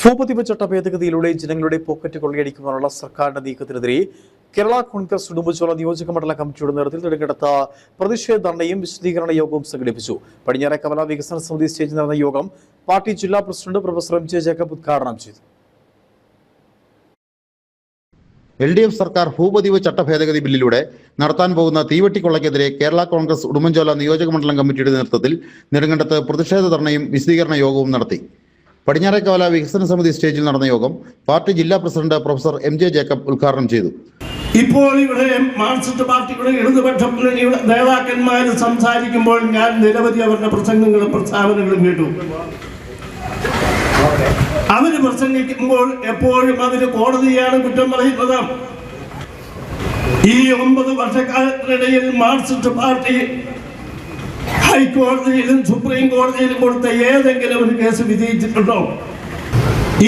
ഭൂപതിവ് ചട്ട ഭേദഗതിയിലൂടെ ജനങ്ങളുടെ പോക്കറ്റ് കൊള്ളയടിക്കുവാനുള്ള സർക്കാരിന്റെ നീക്കത്തിനെതിരെ കേരള കോൺഗ്രസ് ഉടുമ്പുചോല നിയോജക മണ്ഡല കമ്മിറ്റിയുടെ നേതൃത്വത്തിൽ തിരഞ്ഞെടുത്ത പ്രതിഷേധ ധർണയും വിശദീകരണ യോഗവും സംഘടിപ്പിച്ചു. പടിഞ്ഞാറെ കമല വികസന സമിതി സ്റ്റേജിൽ നടന്ന യോഗം പാർട്ടി ജില്ലാ president professor M J Jacob ഉദ്ഘാടനം ചെയ്തു. എൽ ഡി എഫ് സർക്കാർ ഭൂപതിവ് ചട്ട ഭേദഗതി ബില്ലിലൂടെ നടത്താൻ പോകുന്ന തീവെട്ടിക്കൊള്ളയ്ക്കെതിരെ കേരള കോൺഗ്രസ് ഉടുമ്പൻചോല നിയോജക മണ്ഡലം കമ്മിറ്റിയുടെ നേതൃത്വത്തിൽ നെടുങ്കണ്ടത്ത് പ്രതിഷേധ ധർണയും വിശദീകരണ യോഗവും നടത്തി. പടിഞ്ഞാറേക്കവല വികസന സമിതി സ്റ്റേജിൽ നടന്ന യോഗം പാർട്ടി ജില്ലാ president professor M J Jacob ഉദ്ഘാടനം ചെയ്തു. ഇപ്പോൾ ഇവിടെ മാർക്സിസ്റ്റ് പാർട്ടിയുടെ ഇടതുപക്ഷ നേതാക്കന്മാർ സംസാരിക്കുമ്പോൾ ഞാൻ നിരവധി അവരുടെ പ്രസംഗങ്ങളും പ്രസ്താവനകളും കേട്ടു. അവർ പ്രസംഗിക്കുമ്പോൾ എപ്പോഴും അവർ കോടതിയാണ് കുറ്റം പറയുന്നത്. ഈ ഒമ്പത് വർഷക്കാലത്തിനിടയിൽ മാർക്സിസ്റ്റ് പാർട്ടി ഹൈക്കോടതിയിലും സുപ്രീം കോടതിയിലും കൊടുത്ത ഏതെങ്കിലും ഒരു കേസ് വിജയിച്ചിട്ടുണ്ടോ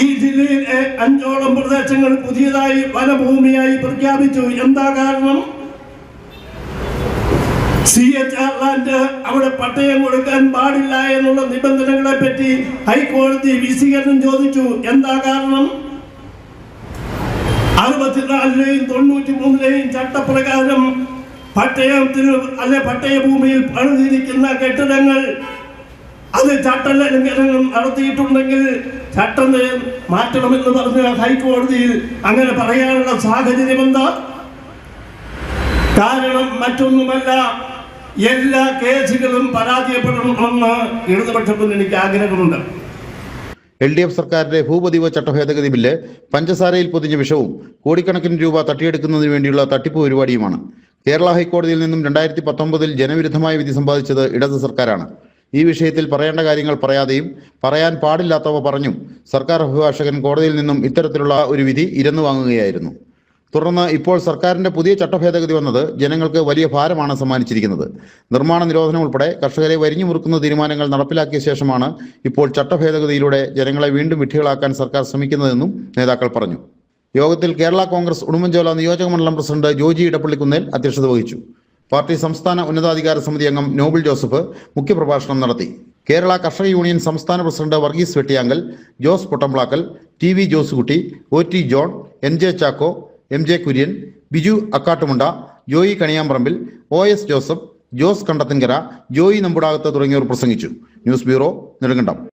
ഈ ജില്ലയിലെ അഞ്ചോളം പ്രദേശങ്ങൾ പുതിയതായി വനഭൂമിയായി പ്രഖ്യാപിച്ചു. എന്താ കാരണം? സി എച്ച് ആർ ലാൻഡ് അവിടെ പട്ടയം കൊടുക്കാൻ പാടില്ല എന്നുള്ള നിബന്ധനകളെ പറ്റി ഹൈക്കോടതി വിശീകരണം ചോദിച്ചു. എന്താ കാരണം? അറുപത്തിനാലിലെയും തൊണ്ണൂറ്റി മൂന്നിലെയും ചട്ടപ്രകാരം പട്ടയത്തിന് അല്ലെ പട്ടയഭൂമിയിൽ പണിതിരിക്കുന്ന കെട്ടിടങ്ങൾ അത് ചട്ടലംഘനം നടത്തിയിട്ടുണ്ടെങ്കിൽ ചട്ടം മാറ്റണമെന്ന് പറഞ്ഞ ഹൈക്കോടതിയിൽ അങ്ങനെ പറയാനുള്ള സാഹചര്യം എന്താ? കാരണം മറ്റൊന്നുമല്ല എല്ലാ കേസുകളും പരാജയപ്പെടണമെന്ന് ഇടതുപക്ഷത്തിന് എനിക്ക് ആഗ്രഹമുണ്ട്. എൽ ഡി എഫ് സർക്കാരിന്റെ ഭൂപതിവ ചട്ട ഭേദഗതി ബില്ല് പഞ്ചസാരയിൽ പൊതിഞ്ഞ വിഷവും കോടിക്കണക്കിന് രൂപ തട്ടിയെടുക്കുന്നതിന് വേണ്ടിയുള്ള തട്ടിപ്പ് പരിപാടിയുമാണ്. കേരള ഹൈക്കോടതിയിൽ നിന്നും രണ്ടായിരത്തി പത്തൊമ്പതിൽ ജനവിരുദ്ധമായ വിധി സമ്പാദിച്ചത് ഇടത് സർക്കാരാണ്. ഈ വിഷയത്തിൽ പറയേണ്ട കാര്യങ്ങൾ പറയാതെയും പറയാൻ പാടില്ലാത്തവ പറഞ്ഞും സർക്കാർ അഭിഭാഷകൻ കോടതിയിൽ നിന്നും ഇത്തരത്തിലുള്ള ഒരു വിധി ഇരന്നു വാങ്ങുകയായിരുന്നു. തുടർന്ന് ഇപ്പോൾ സർക്കാരിന്റെ പുതിയ ചട്ടഭേദഗതി വന്നത് ജനങ്ങൾക്ക് വലിയ ഭാരമാണ് സമ്മാനിച്ചിരിക്കുന്നത്. നിർമ്മാണ നിരോധനം ഉൾപ്പെടെ കർഷകരെ വരിഞ്ഞു മുറുക്കുന്ന തീരുമാനങ്ങൾ നടപ്പിലാക്കിയ ശേഷമാണ് ഇപ്പോൾ ചട്ടഭേദഗതിയിലൂടെ ജനങ്ങളെ വീണ്ടും വിഡ്ഢികളാക്കാൻ സർക്കാർ ശ്രമിക്കുന്നതെന്നും നേതാക്കൾ പറഞ്ഞു. യോഗത്തിൽ കേരള കോൺഗ്രസ് ഉടുമ്പൻചോല നിയോജക മണ്ഡലം പ്രസിഡന്റ് ജോജി ഇടപ്പള്ളിക്കുന്നേൽ അധ്യക്ഷത വഹിച്ചു. പാർട്ടി സംസ്ഥാന ഉന്നതാധികാര സമിതി അംഗം നോബിൾ ജോസഫ് മുഖ്യപ്രഭാഷണം നടത്തി. കേരള കർഷക യൂണിയൻ സംസ്ഥാന president Varghese Vettiyankal Jose Pottamplackal T V Josekutty O T John N J Chacko M J Kurian Biju Akkattumunda Joy Kaniyamparambil O S Joseph Jose Kandathinkara Joy Nambudakathu തുടങ്ങിയവർ പ്രസംഗിച്ചു. News bureau Nedumkandam.